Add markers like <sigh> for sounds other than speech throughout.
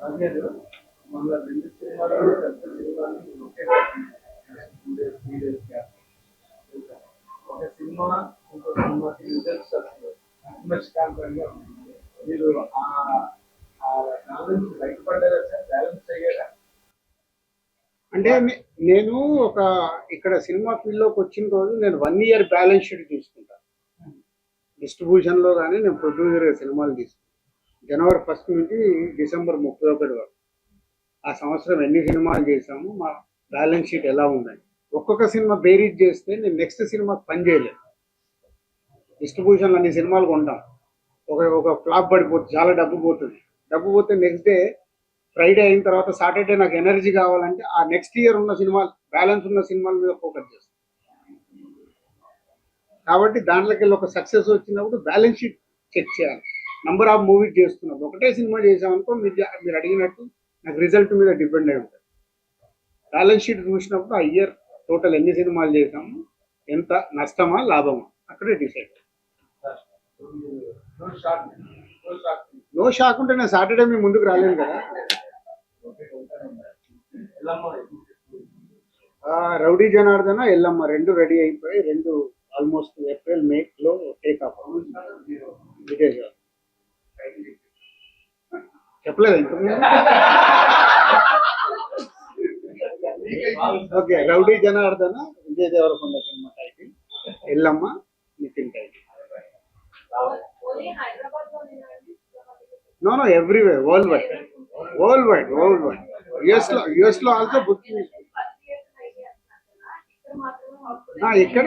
ఒకే cinema ఇంకో సినిమాకి results వస్తుంది మీరు ఆ నుంచి బయటపడ్డారా సార్? బ్యాలెన్స్ అయ్యారా? అంటే నేను ఒక ఇక్కడ సినిమా ఫీల్డ్లోకి వచ్చిన రోజు నేను వన్ ఇయర్ బ్యాలెన్స్ షీట్ తీసుకుంటాను డిస్ట్రిబ్యూషన్లో కానీ నేను ప్రొడ్యూసర్ సినిమాలు తీసుకుంటాను జనవరి ఫస్ట్ నుంచి డిసెంబర్ ముప్పై ఒకటి వరకు. ఆ సంవత్సరం ఎన్ని సినిమాలు చేసాము మా బ్యాలెన్స్ షీట్ ఎలా ఉందని ఒక్కొక్క సినిమా బేరీజ్ చేస్తే నేను నెక్స్ట్ సినిమాకి పని చేయలేను డిస్ట్రిబ్యూషన్ అన్ని సినిమాలు కొంటాం. ఒక ఒక ఫ్లాప్ పడిపోతుంది చాలా డబ్బు పోతుంది. డబ్బు పోతే నెక్స్ట్ డే ఫ్రైడే అయిన తర్వాత సాటర్డే నాకు ఎనర్జీ కావాలంటే ఆ నెక్స్ట్ ఇయర్ ఉన్న సినిమాలు బ్యాలెన్స్ ఉన్న సినిమాల మీద ఫోకస్ చేస్తాను కాబట్టి దాంట్లోకి వెళ్ళి ఒక సక్సెస్ వచ్చినప్పుడు బ్యాలెన్స్ షీట్ చెక్ చేయాలి. నంబర్ ఆఫ్ మూవీస్ చేస్తున్నాం ఒకటే సినిమా చేసామనుకో మీరు మీరు అడిగినట్టు నాకు రిజల్ట్ మీద డిపెండ్ అయి ఉంటుంది. బ్యాలెన్స్ షీట్ చూసినప్పుడు ఆ ఇయర్ టోటల్ ఎన్ని సినిమాలు చేసాము ఎంత నష్టమా లాభమా అక్కడే డిసైడ్. నో షాక్ ఉంటే నేను సాటర్డే మీ ముందుకు రాలేను కదా. రౌడీ జనార్దన ఎల్లమ్మ రెండు రెడీ అయిపోయి రెండు ఆల్మోస్ట్ ఏప్రిల్ మే లో టేక్ ఆఫ్. విజయ్ గారు. చెప్పలేదు okay rowdy Janardhana Vijay Deverakonda cinema title. Yellamma Nithin title. No no everywhere worldwide worldwide worldwide యుఎస్లో యుఎస్లో ఆల్సో బుకింగ్ ఇక్కడ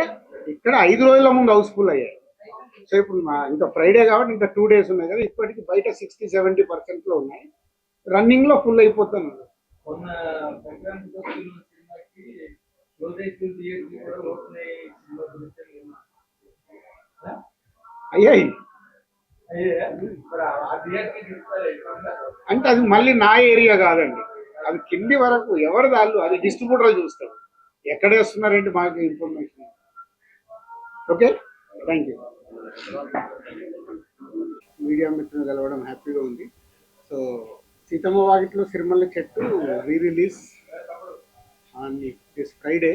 ఇక్కడ ఐదు రోజుల ముందు హౌస్ఫుల్ అయ్యాయి మా ఇంకా ఫ్రైడే కాబట్టి ఇంకా టూ డేస్ ఉన్నాయి కదా. ఇప్పటికి బయట సిక్స్టీ సెవెంటీ పర్సెంట్లో ఉన్నాయి. రన్నింగ్లో ఫుల్ అయిపోతాను? అయ్యాయి అంటే అది మళ్ళీ నా ఏరియా కాదండి. అది కింది వరకు ఎవరు దాళ్ళు? అది డిస్ట్రిబ్యూటర్ చూస్తారు ఎక్కడ వేస్తున్నారంటే మాకు information okay? Thank you media మిత్రులు కలవడం హ్యాపీగా ఉంది. So Seethamma Vakitlo Sirimalle Chettu re-release on this Friday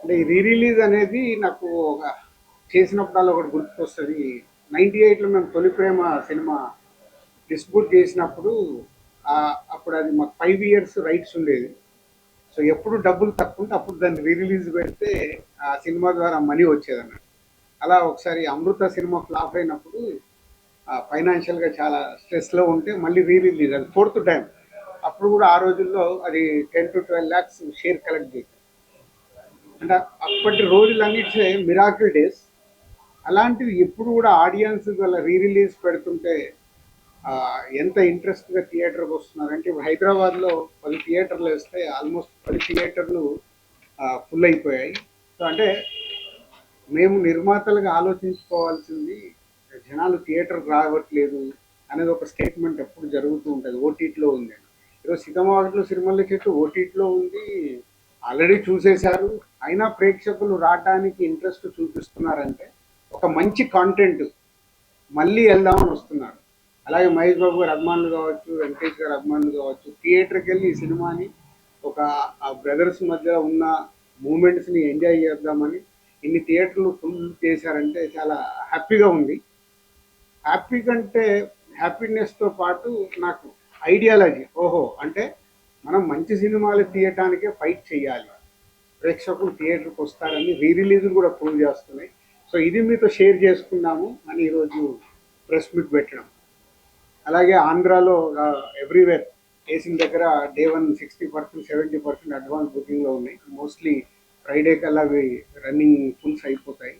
అంటే ఈ రీ రిలీజ్ అనేది నాకు ఒక చేసినప్పుడల్లా ఒకటి గుర్తుకొస్తుంది. నైంటీ ఎయిట్లో మేము తొలి ప్రేమ సినిమా డిస్ట్రిబ్యూట్ చేసినప్పుడు అప్పుడు అది మాకు ఫైవ్ ఇయర్స్ రైట్స్ ఉండేది. సో ఎప్పుడు డబ్బులు తక్కువ ఉంటే అప్పుడు దాన్ని రీ రిలీజ్ పెడితే ఆ సినిమా ద్వారా మనీ వచ్చేదన్నమాట. అలా ఒకసారి అమృత సినిమా ఫ్లాప్ అయినప్పుడు ఫైనాన్షియల్గా చాలా స్ట్రెస్లో ఉంటే మళ్ళీ రీ రిలీజ్ అది ఫోర్త్ టైం. అప్పుడు కూడా ఆ రోజుల్లో అది ten to twelve lakhs share collect చేశారు. అంటే అప్పటి రోజులన్నిటిసే మిరాకిల్ డేస్. అలాంటివి ఎప్పుడు కూడా ఆడియన్స్ వాళ్ళ రీ రిలీజ్ పెడుతుంటే ఎంత ఇంట్రెస్ట్గా థియేటర్కి వస్తున్నారంటే ఇప్పుడు హైదరాబాద్లో పది థియేటర్లు వేస్తే ఆల్మోస్ట్ పది థియేటర్లు ఫుల్ అయిపోయాయి. సో అంటే మేము నిర్మాతలుగా ఆలోచించుకోవాల్సింది జనాలు థియేటర్కి రావట్లేదు అనేది ఒక స్టేట్మెంట్ ఎప్పుడు జరుగుతూ ఉంటుంది. ఓటీటీలో ఉంది ఈరోజు సీతమ్మవాటిలో సినిమాల చెట్టు ఓటీటీలో ఉంది. ఆల్రెడీ చూసేశారు. అయినా ప్రేక్షకులు రావడానికి ఇంట్రెస్ట్ చూపిస్తున్నారంటే ఒక మంచి కాంటెంట్ మళ్ళీ వెళ్దామని వస్తున్నారు. అలాగే మహేష్ బాబు గారు అభిమానులు కావచ్చు వెంకటేష్ గారు అభిమానులు కావచ్చు థియేటర్కి వెళ్ళి ఈ సినిమాని ఒక ఆ బ్రదర్స్ మధ్య ఉన్న మూమెంట్స్ని ఎంజాయ్ చేద్దామని ఇన్ని థియేటర్లు ఫుల్ చేశారంటే చాలా హ్యాపీగా ఉంది. హ్యాపీ కంటే హ్యాపీనెస్తో పాటు నాకు ఐడియాలజీ ఓహో అంటే మనం మంచి సినిమాలు తీయటానికే ఫైట్ చేయాలి. ప్రేక్షకులు థియేటర్కి వస్తారని రీ రిలీజులు కూడా ప్రూవ్ చేస్తున్నాయి. సో ఇది మీతో షేర్ చేసుకున్నాము అని ఈరోజు ప్రెస్ మీట్ పెట్టడం. అలాగే ఆంధ్రాలో ఎవ్రీవేర్ ఏసిన దగ్గర day one sixty percent seventy percent advance బుకింగ్లో ఉన్నాయి. మోస్ట్లీ ఫ్రైడే కల్లా అవి రన్నింగ్ ఫుల్స్ అయిపోతాయి.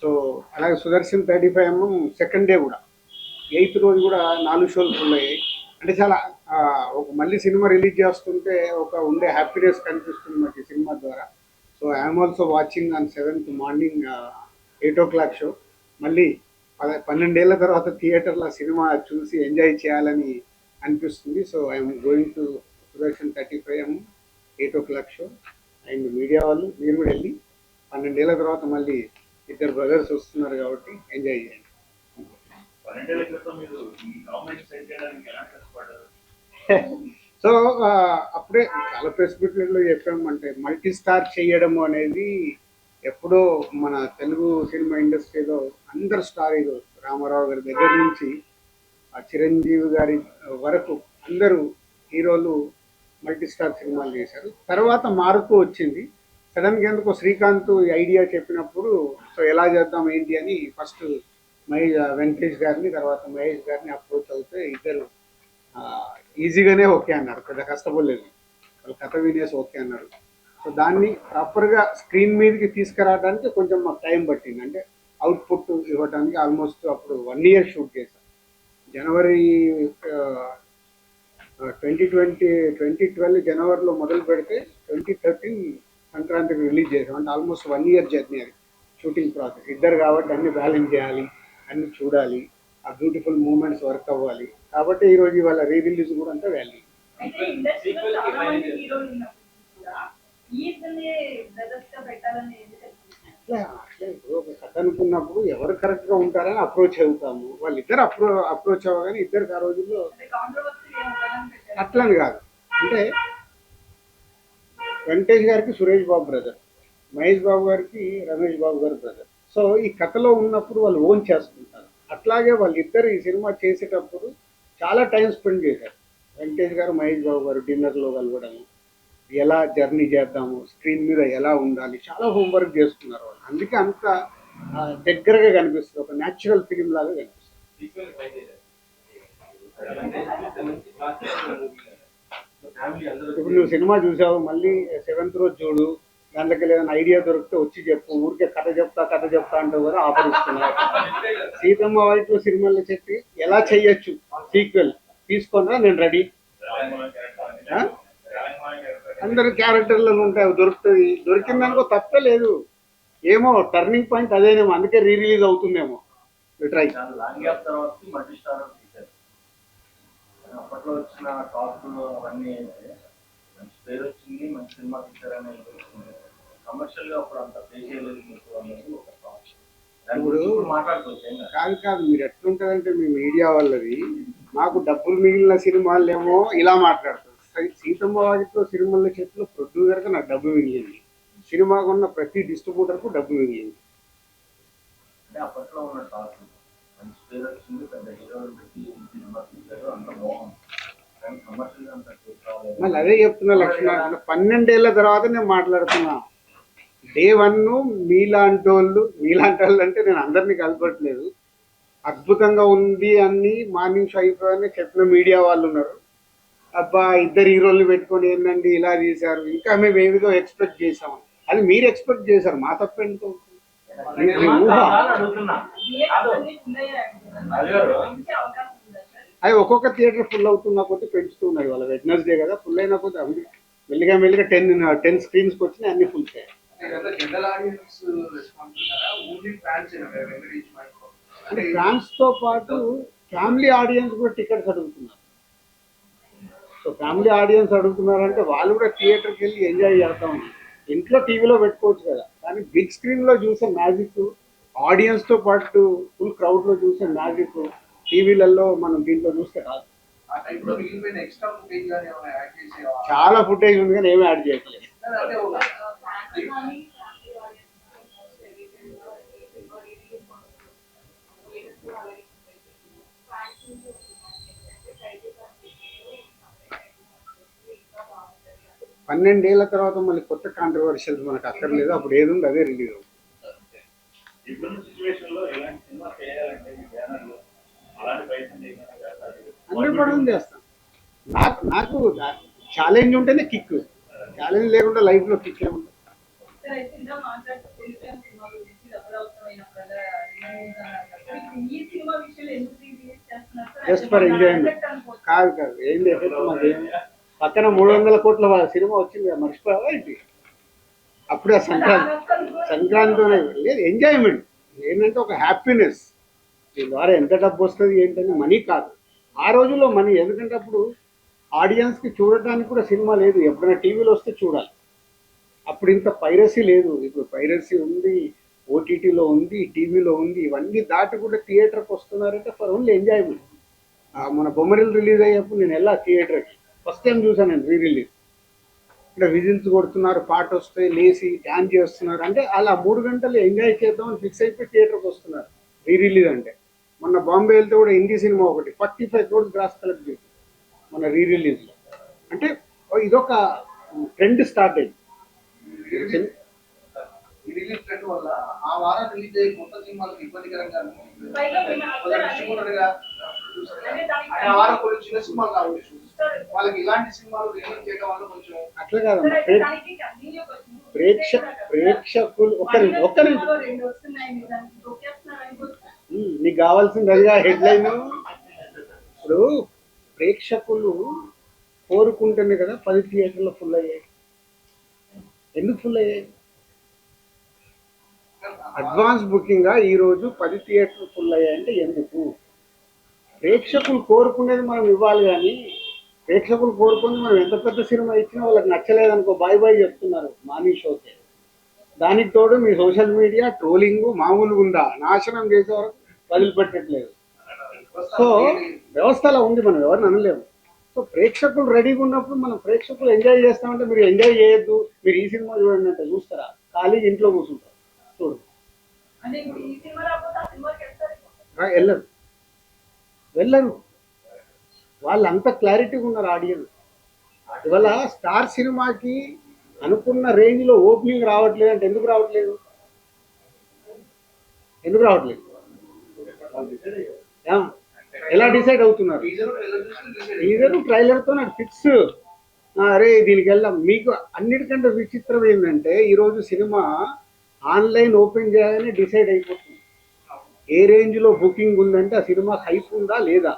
సో అలాగే Sudarshan thirty five MM second day కూడా. ఎయిత్ రోజు కూడా నాలుగు షోలు ఫుల్ అయ్యాయి. అంటే చాలా ఒక మళ్ళీ సినిమా రిలీజ్ చేస్తుంటే ఒక ఉండే హ్యాపీనెస్ కనిపిస్తుంది మాకు ఈ సినిమా ద్వారా. So I'm also watching on seventh morning eight o'clock show మళ్ళీ పద పన్నెండేళ్ళ తర్వాత థియేటర్లో సినిమా చూసి ఎంజాయ్ చేయాలని అనిపిస్తుంది. So I'm going to Sudarshan thirty five eight o'clock show and media వాళ్ళు మీరు కూడా వెళ్ళి పన్నెండేళ్ళ తర్వాత మళ్ళీ ఇద్దరు బ్రదర్స్ వస్తున్నారు కాబట్టి ఎంజాయ్ చేయండి. <laughs> సో అప్పుడే చాలా ప్రెస్ మీట్లలో చెప్పామంటే మల్టీ స్టార్ చేయడం అనేది ఎప్పుడో మన తెలుగు సినిమా ఇండస్ట్రీలో అందరు స్టార్ హీరో రామారావు గారి దగ్గర నుంచి ఆ చిరంజీవి గారి వరకు అందరూ హీరోలు మల్టీ స్టార్ సినిమాలు చేశారు. తర్వాత మారుతూ వచ్చింది. సడన్గా ఎందుకో శ్రీకాంత్ ఈ ఐడియా చెప్పినప్పుడు సో ఎలా చేద్దాం ఏంటి? అని ఫస్ట్ మహేష్ వెంకటేష్ గారిని తర్వాత మహేష్ గారిని అప్రోచ్ అవుతే ఇద్దరు ఈజీగానే ఓకే అన్నారు. పెద్ద కష్టపడలేదు. వాళ్ళు కథ వినేసి ఓకే అన్నారు. సో దాన్ని ప్రాపర్గా స్క్రీన్ మీదకి తీసుకురావడానికి కొంచెం మాకు టైం పట్టింది. అంటే అవుట్పుట్ ఇవ్వడానికి ఆల్మోస్ట్ అప్పుడు వన్ ఇయర్ షూట్ చేశాం. January twenty twenty twenty twelve జనవరిలో మొదలు పెడితే ట్వంటీ థర్టీన్ సంక్రాంతికి రిలీజ్ చేసాం అంటే ఆల్మోస్ట్ వన్ ఇయర్ జర్నీ అది. షూటింగ్ ప్రాసెస్ ఇద్దరు కాబట్టి అన్ని బ్యాలెన్స్ చేయాలి అన్ని చూడాలి ఆ బ్యూటిఫుల్ మూమెంట్స్ వర్క్ అవ్వాలి. కాబట్టి ఈరోజు ఇవాళ రీ రిలీజ్ కూడా అంతా వాల్యూ ఇప్పుడు ఒక కథ అనుకున్నప్పుడు ఎవరు కరెక్ట్గా ఉంటారని అప్రోచ్ అవుతాము. వాళ్ళిద్దరు అప్రో అప్రోచ్ అవ్వగానే ఇద్దరికి ఆ రోజుల్లో అట్లని కాదు. అంటే వెంకటేష్ గారికి సురేష్ బాబు బ్రదర్ మహేష్ బాబు గారికి రమేష్ బాబు గారి బ్రదర్ సో ఈ కథలో ఉన్నప్పుడు వాళ్ళు ఓన్ చేసుకుంటారు. అట్లాగే వాళ్ళిద్దరు ఈ సినిమా చేసేటప్పుడు చాలా టైం స్పెండ్ చేశారు. వెంకటేష్ గారు మహేష్ బాబు గారు డిన్నర్లో కలవడం ఎలా జర్నీ చేద్దాము స్క్రీన్ మీద ఎలా ఉండాలి చాలా హోంవర్క్ చేసుకున్నారు వాళ్ళు. అందుకే అంత దగ్గరగా కనిపిస్తుంది. ఒక న్యాచురల్ ఫిలిం లాగా కనిపిస్తుంది. ఇప్పుడు నువ్వు సినిమా చూసావు మళ్ళీ సెవెంత్ రోజు చూడు దాంట్లోకి ఏదైనా ఐడియా దొరికితే వచ్చి చెప్పు ఊరికే కథ చెప్తా కథ చెప్తా అంటూ కూడా ఆఫర్ ఇస్తున్నారు. సీతమ్మ వైపు సినిమాలో చెప్పి ఎలా చెయ్యొచ్చు సీక్వెల్ తీసుకున్నా నేను రెడీ. అందరు క్యారెక్టర్లలో ఉంటాయి అవి దొరుకుతుంది దొరికిందనుకో తప్పే లేదు. ఏమో టర్నింగ్ పాయింట్ అదేనేమో అందుకే రీ రిలీజ్ అవుతుందేమో ట్రై చాలా లాంగ్ గ్యాప్ తర్వాత మల్టీ స్టార్ తీశారు కానీ అప్పట్లో వచ్చిన టాప్ అవన్నీ మంచి పేరు వచ్చింది మంచి సినిమా తీశారని కమర్షియల్గా అప్పుడు అంత పే చేయలేదు మీకు అనేది ఒక ఇప్పుడు మాట్లాడుకోవచ్చు కాదు. కాదు మీరు ఎట్లుంటదంటే మీ మీడియా వాళ్ళది మాకు డబ్బులు మిగిలిన సినిమాలు ఏమో ఇలా మాట్లాడతారు. సీతమ్మ వాకిట్లో సినిమాల చేతిలో ప్రొడ్యూసర్కి నాకు డబ్బు మిగిలింది. సినిమాకు ఉన్న ప్రతి డిస్ట్రిబ్యూటర్కు డబ్బు మిగిలింది. అంటే అప్పట్లో ఉన్న టాప్ మళ్ళీ అదే చెప్తున్నా లక్ష్మణ. పన్నెండేళ్ళ తర్వాత నేను మాట్లాడుతున్నా. డే వన్ మీలాంటి వాళ్ళు మీలాంటి వాళ్ళు అంటే నేను అందరినీ కలపట్లేదు. అద్భుతంగా ఉంది అని మార్నింగ్ షో అయిపోయాయని చెప్పిన మీడియా వాళ్ళు ఉన్నారు. అబ్బా ఇద్దరు హీరోలు పెట్టుకొని ఏంటండి ఇలా తీశారు ఇంకా మేము ఏదో ఎక్స్పెక్ట్ చేసాం అది మీరు ఎక్స్పెక్ట్ చేశారు. మా తప్పేంటో అవి ఒక్కొక్క థియేటర్ ఫుల్ అవుతున్న కొద్దీ పెంచుతున్నాయి వాళ్ళ వెడ్నెస్డే కదా ఫుల్ అయినా కొద్దీ అవి మెల్లిగా మెల్లిగా టెన్ టెన్ స్క్రీన్స్కి వచ్చినాయి అన్ని ఫుల్ చేయాలి ఆడియన్స్ అంటే ఫ్యాన్స్తో పాటు ఫ్యామిలీ ఆడియన్స్ కూడా టికెట్స్ అడుగుతున్నారు. సో ఫ్యామిలీ ఆడియన్స్ అడుగుతున్నారంటే వాళ్ళు కూడా థియేటర్కి వెళ్ళి ఎంజాయ్ చేస్తాం ఇంట్లో టీవీలో పెట్టుకోవచ్చు కదా. కానీ బిగ్ స్క్రీన్లో చూసే మ్యాజిక్ ఆడియన్స్తో పాటు ఫుల్ క్రౌడ్లో చూసే మ్యాజిక్ టీవీలలో మనం దీంట్లో చూస్తే చేసి చాలా ఫుటేజ్ ఉంది కానీ ఏమీ యాడ్ చేయట్లేదు అంటే ఒక ఫ్యాన్స్ కానీ ఫ్యామిలీ ఆడియన్స్ పన్నెండేళ్ళ తర్వాత మళ్ళీ కొత్త కాంట్రవర్షియల్స్ మనకు అక్కర్లేదు. అప్పుడు ఏది ఉంది అదే రిలీజ్ అవుతుంది. హండ్రెడ్ పర్సెంట్ నాకు నాకు ఛాలెంజ్ ఉంటేనే కిక్ ఛాలెంజ్ లేకుండా లైఫ్లో కిక్ ఏముంటుంది? Just for enjoyment. కాదు కాదు. ఏంది ఎఫెక్ట్ మాకు ఏం పక్కన మూడు వందల కోట్ల సినిమా వచ్చింది కదా, మర్చిపోయావా ఏంటి? అప్పుడే సంక్రాంతి సంక్రాంతిలోనే లేదు ఎంజాయ్మెంట్. ఏంటంటే ఒక హ్యాపీనెస్. దీని ద్వారా ఎంత డబ్బు వస్తుంది ఏంటని మనీ కాదు. ఆ రోజుల్లో మనీ ఎందుకంటే అప్పుడు ఆడియన్స్కి చూడటానికి కూడా సినిమా లేదు. ఎప్పుడైనా టీవీలో వస్తే చూడాలి. అప్పుడు ఇంత పైరసీ లేదు. ఇప్పుడు పైరసీ ఉంది ఓటీటీలో ఉంది టీవీలో ఉంది. ఇవన్నీ దాటి కూడా థియేటర్కి వస్తున్నారంటే ఫర్ ఓన్లీ ఎంజాయ్మెంట్. మన బొమ్మరిల్ రిలీజ్ అయ్యేప్పుడు నేను వెళ్ళా థియేటర్కి ఫస్ట్ టైం చూసాను నేను రీ రిలీజ్ ఇక్కడ విజిల్స్ కొడుతున్నారు పాట వస్తాయి లేచి డ్యాన్స్ చేస్తున్నారు. అంటే అలా మూడు గంటలు ఎంజాయ్ చేద్దామని ఫిక్స్ అయిపోయి థియేటర్కి వస్తున్నారు. రీ రిలీజ్ అంటే. మొన్న బాంబే వెళ్తే కూడా హిందీ సినిమా ఒకటి forty five crores gross collect చేసి మన రీ రిలీజ్లో అంటే ఇదొక ట్రెండ్ స్టార్ట్ అయింది. ఈ రిలీజ్ ట్రెండ్ వల్ల ఆ వారం రిలీజ్ అయ్యే కొత్త సినిమాలకు ఇబ్బందికరంగా ఆ వారం కొన్ని చిన్న సినిమాలు కావచ్చు వాళ్ళకి ఇలాంటి సినిమాలు రిలీజ్ చేయడం వల్ల కొంచెం అట్లా కాదమ్మా. question. ప్రేక్ష ప్రేక్షకులు ఒక్క నిమిషం ఒక్క నిమిషం. నీకు కావాల్సింది అదిగా హెడ్లైన్. ఇప్పుడు ప్రేక్షకులు కోరుకుంటేనే కదా పది థియేటర్లు ఫుల్ అయ్యాయి. ఎందుకు ఫుల్ అయ్యాయి? అడ్వాన్స్ బుకింగ్గా ఈ రోజు పది థియేటర్లు ఫుల్ అయ్యాయంటే ఎందుకు? ప్రేక్షకులు కోరుకునేది మనం ఇవ్వాలి కానీ ప్రేక్షకులు కోరుకుంది మనం ఎంత పెద్ద సినిమా ఇచ్చినా వాళ్ళకి నచ్చలేదనుకో బాయ్ బాయ్ చెప్తున్నారు మార్నింగ్ షోకి. దానికి తోడు మీ సోషల్ మీడియా ట్రోలింగ్ మామూలుగా ఉందా? నాశనం చేసే వరకు వదిలిపెట్టట్లేదు సో వ్యవస్థ అలా ఉంది మనం ఎవరిని అనలేము. సో ప్రేక్షకులు రెడీగా ఉన్నప్పుడు మనం ప్రేక్షకులు ఎంజాయ్ చేస్తామంటే మీరు ఎంజాయ్ చేయొద్దు మీరు ఈ సినిమా చూడండి అంటే చూస్తారా? ఖాళీగా ఇంట్లో కూర్చుంటారు. చూడు. వెళ్ళరు. వెళ్ళరు. వాళ్ళు అంత క్లారిటీగా ఉన్నారు ఆడియన్స్ ఇవాళ స్టార్ సినిమాకి అనుకున్న రేంజ్లో ఓపెనింగ్ రావట్లేదు అంటే ఎందుకు రావట్లేదు? ఎందుకు రావట్లేదు? ఎలా డిసైడ్ అవుతున్నారు? టీజర్ ట్రైలర్తో నాకు ఫిక్స్ అరే దీనికి వెళ్దాం. మీకు అన్నిటికంటే విచిత్రం ఏంటంటే ఈరోజు సినిమా ఆన్లైన్ ఓపెన్ చేయాలని డిసైడ్ అయిపోతుంది. ఏ రేంజ్లో బుకింగ్ ఉందంటే ఆ సినిమా హైప్ ఉందా లేదా?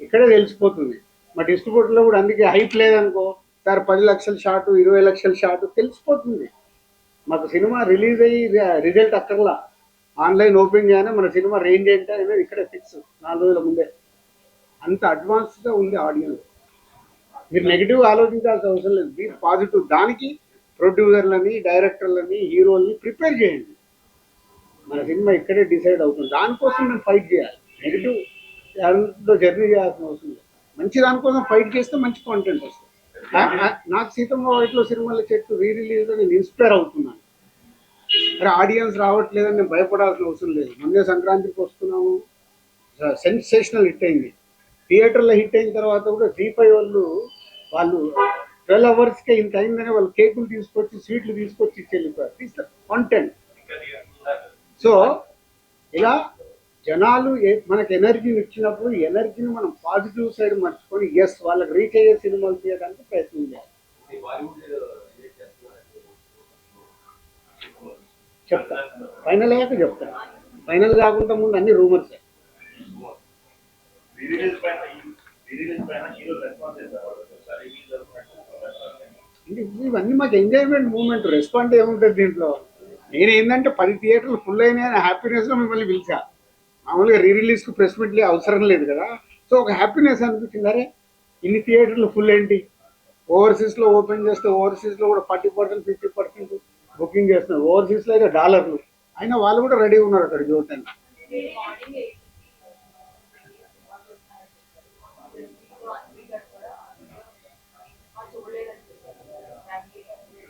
ఇక్కడే తెలిసిపోతుంది. మా డిస్ట్రిబ్యూటర్లో కూడా అందుకే హైప్ లేదనుకో సార్ పది లక్షల షాటు ఇరవై లక్షల షాటు తెలిసిపోతుంది. మాకు సినిమా రిలీజ్ అయ్యి రిజల్ట్ అక్కర్లా. ఆన్లైన్ ఓపెన్ చేయగానే మన సినిమా రేంజ్ ఏంటి అనేది ఇక్కడే ఫిక్స్. నాలుగు రోజుల ముందే. అంత అడ్వాన్స్గా ఉంది ఆడియన్స్ మీరు నెగిటివ్ ఆలోచించాల్సిన అవసరం లేదు. మీరు పాజిటివ్. దానికి ప్రొడ్యూసర్లని డైరెక్టర్లని హీరోల్ని ప్రిపేర్ చేయండి. మన సినిమా ఇక్కడే డిసైడ్ అవుతుంది. దానికోసం మేము ఫైట్ చేయాలి. నెగిటివ్ దాంట్లో జర్నీ చేయాల్సిన అవసరం లేదు. మంచి దానికోసం ఫైట్ చేస్తే మంచి కాంటెంట్ వస్తుంది. నాకు సీతమ్మ వైట్లో సినిమాల చెట్టు రీ రిలీజ్ నేను ఇన్స్పైర్ అవుతున్నాను. అరే ఆడియన్స్ రావట్లేదని నేను భయపడాల్సిన అవసరం లేదు. ముందే సంక్రాంతికి వస్తున్నాము. సెన్సేషనల్ హిట్ అయింది. థియేటర్లో హిట్ అయిన తర్వాత కూడా జీపై ఫైవ్ వాళ్ళు వాళ్ళు ట్వెల్వ్ అవర్స్కే ఇంత అయిందని వాళ్ళు కేకులు తీసుకొచ్చి స్వీట్లు తీసుకొచ్చి ఇచ్చి వెళ్ళిపోయారు కాంటెంట్ సో ఇలా జనాలు మనకు ఎనర్జీని ఇచ్చినప్పుడు ఎనర్జీని మనం పాజిటివ్ సైడ్ మర్చుకొని ఎస్ వాళ్ళకి రీచ్ అయ్యే సినిమాలు తీయడానికి ప్రయత్నం చేయాలి. చెప్తా. ఫైనల్ అయ్యాక చెప్తా. ఫైనల్ కాకుండా ముందు అన్ని రూమర్స్ ఇవన్నీ మాకు ఎంజాయ్మెంట్ మూమెంట్ రెస్పాండ్ ఏముంటుంది దీంట్లో? నేను ఏంటంటే పది థియేటర్లు ఫుల్ అయినాయని హ్యాపీనెస్లో మిమ్మల్ని పిలిచా. మామూలుగా రీ రిలీజ్కి ప్రెస్ మీట్లు అవసరం లేదు కదా. సో ఒక హ్యాపీనెస్ అనిపించింది. అరే ఇన్ని థియేటర్లు ఫుల్ ఏంటి? ఓవర్సీస్లో ఓపెన్ చేస్తే ఓవర్సీస్లో కూడా forty percent fifty percent booking చేస్తున్నారు. ఓవర్సీస్లో అయితే డాలర్లు. అయినా వాళ్ళు కూడా రెడీ ఉన్నారు అక్కడ చూడటానికి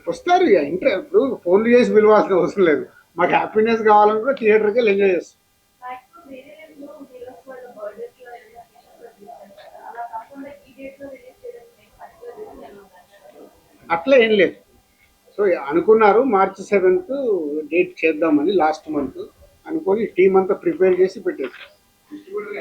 వస్తారు ఇక. ఇంటర్ ఇప్పుడు ఫోన్లు చేసి పిలవాల్సిన అవసరం లేదు. మాకు హ్యాపీనెస్ కావాలనుకో థియేటర్కి వెళ్ళి ఎంజాయ్ చేస్తాం. అట్లా ఏం లేదు. సో అనుకున్నారు మార్చి సెవెంత్ డేట్ చేద్దామని లాస్ట్ మంత్ అనుకొని టీం అంతా ప్రిపేర్ చేసి పెట్టేసారు డిస్ట్రిబ్యూటర్